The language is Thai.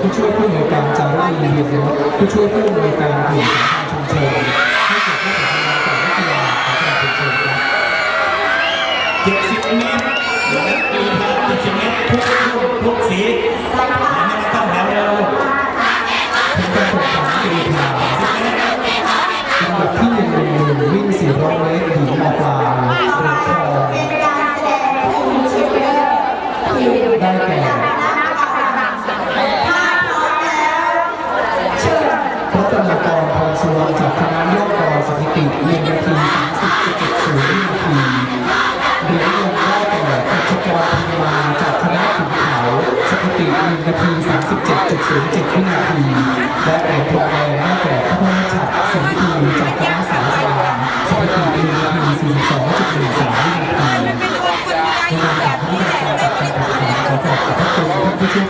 ผู้ช่วยผู้อำนวยการจารีเรียนรู้ผู้ช่วยผู้อำนวยการกลุ่มสัมพันธ์ชุมชนให้เกียรติผู้แเจ็ดสิบเมตรหรือปีพาเจ็ดสิบเมตรทุกรุ่นทุกสีไม่ต้งแถวเดียวเป็นการแข่งขันกรีฑาลำดับที่หนึ่งหนึ่งหนึ่งวิ่งสี่ร้อยเมตรหญิงนาคาเหรียญทองเป็นการแสดงที่มีชื่อเรื่องทีมได้แก่ถ้าพร้อมแล้วเชิญรัตนากรพรสุวร 1นาที 37.07 วินาที และเหรียญทองแดงได้แก่พระพรชัดสิงห์ภูจากคณะสารสวามสถิติ1นาที42.13วินาทีมันเป็นคนคนใหญ่ในการบนี้แหละจับการแข่งขันขอขอบพระคุณท่านผู้ช่วย